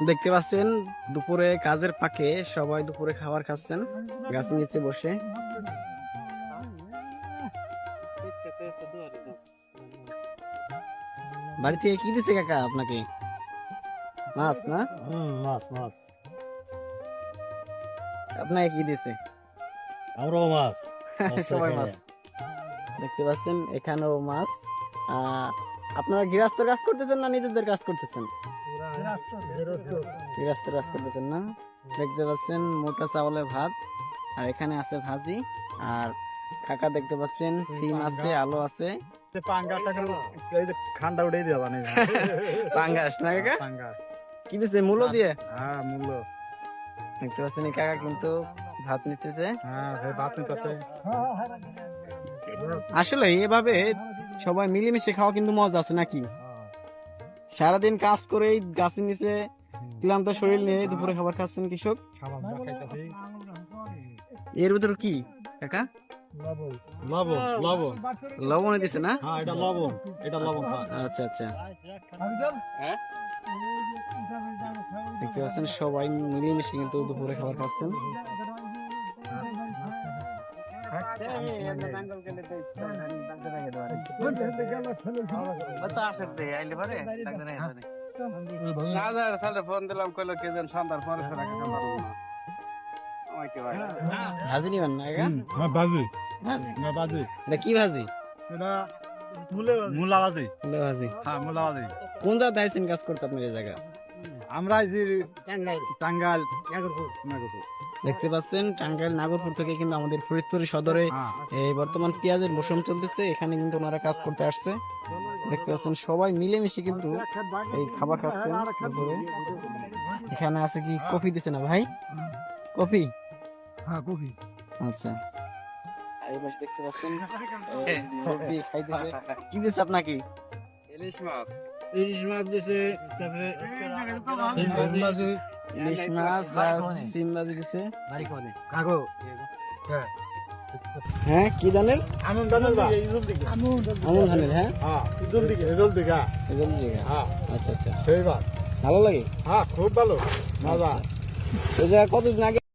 দেখতে পাচ্ছেন দুপুরে কাজের পাকে সবাই দুপুরে খাবার খাচ্ছেন গাছের নিচে বসে। বাড়ি থেকে কি দিচ্ছে কাকা আপনাকে? মাছ না? মাছ মাছ। আপনাকে কি দিচ্ছে আমরাও মাছ। সবাই মাছ দেখতে পাচ্ছেন এখানেও মাছ আহ, আপনারা গৃহস্থের কাজ করতেছেন না নিজেদের কাজ করতেছেন? গৃহস্থের কাজ করতেছেন না? দেখতে পাচ্ছেন মোটা চাউলের ভাত, আর এখানে আছে ভাজি, আর কাকা দেখতে পাচ্ছেন সিম আছে, আলু আছে। ঠান্ডা উঠে নেই পাঙ্গাস না কাকা? কি দিচ্ছে মূলো দিয়ে? হ্যাঁ মূল্য দেখতে পাচ্ছেন কাকা কিন্তু ভাত নিতেছে। হ্যাঁ ভাত নিতে আসলে এভাবে সবাই মিলেমিশে খাওয়া কিন্তু মজা আছে নাকি? সারাদিন কাজ করেই গাছের নিচে ক্লান্ত শরীর নিয়ে দুপুরে খাবার খাচ্ছেন কৃষক? এর ভিতর কি? কাকা? লবণ। লবণ লবণ। দিছে না? হ্যাঁ এটা লবণ। এটা লবণ আচ্ছা আচ্ছা। দেখতে পাচ্ছেন সবাই মিলেমিশে কিন্তু দুপুরে খাবার খাচ্ছেন। ফোন দিলাম কইলো কে যেন সন্ধ্যার পরে ফেরা আমাকে ভাই। ভাজি নিবেন না ভাজি। এটা কি ভাজি? এটা মূলা ভাজি। হ্যাঁ মূলা বাজি কোন জায়গায় কাজ করতে আপনার এই জায়গা আমরা আইছি টাঙ্গাইল। নাগরপুর। দেখতে পাচ্ছেন টাঙ্গাইল নাগরপুর থেকে কিন্তু আমাদের ফরিদপুর সদরে হ্যাঁ। এই বর্তমান পেঁয়াজের মৌসুম চলতেছে এখানে কিন্তু ওনারা কাজ করতে আসছে। দেখতে পাচ্ছেন সবাই মিলেমিশে কিন্তু এই খাবার খাচ্ছেন এখানে আছে কি কফি দিছে না ভাই? কফি? হ্যাঁ কফি। আচ্ছা। এই দেখতে পাচ্ছেন কফি খাইতেছে। কি দিছে আপনাকে? ইলিশ মাছ। ইলিশ মাছ দিছে। তারপরে ইলিশ মাছ আর সিম ভাজি দিছে কাগো হ্যাঁ কি জানেন? আমন দাদা আমন ধানের হ্যাঁ? হ্যাঁ ইজল দিকে হ্যাঁ আচ্ছা আচ্ছা। সেইবার ভালো লাগে হ্যাঁ খুব ভালো। মজা জায়গা কতদিন আগে